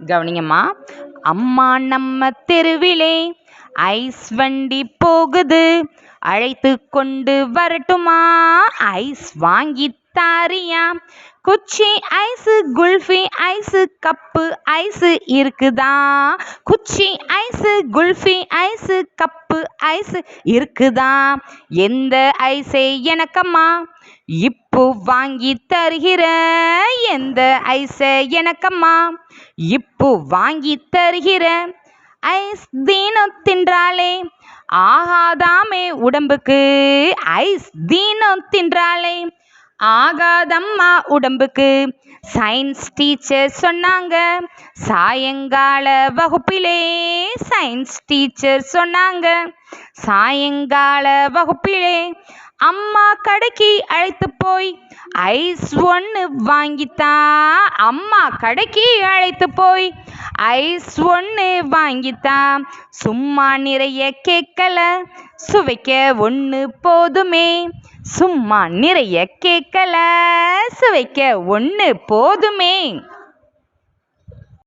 கவனிங்கம்மா. அம்மா நம்ம தெருவிலே ஐஸ் வண்டி போகுது. அழைத்து கொண்டு வரட்டுமா? ஐஸ் வாங்கி தாரியா? குச்சி ice kulfi ice cup ice இருக்குதா? குச்சி ice kulfi ice cup ice இருக்குதா? எந்த ஐஸே எனக்கம்மா? இப்போ வாங்கி தருகிற எந்த ஐஸ எனக்கம்மா? இப்போ வாங்கி தருகிற ஐஸ் தீனம் தின்றாளே. ஆகாதாமே உடம்புக்கு ஐஸ் தீனம் தின்றாளே. ஆகாதம்மா உடம்புக்கு சயின்ஸ் டீச்சர் சொன்னாங்க. சாயங்கால வகுப்பிலே சயின்ஸ் டீச்சர் சொன்னாங்க. சாயங்கால வகுப்பிலே அம்மா கடைக்கு அழைத்து போய் ஐஸ் ஒன்று வாங்கித்தா. அம்மா கடைக்கு அழைத்து போய் ஐஸ் ஒன்று வாங்கித்தா. சும்மா நிறைய கேட்கல சுவைக்க ஒன்று போதுமே. சும்மா நிறைய கேட்கல சுவைக்க ஒன்று போதுமே.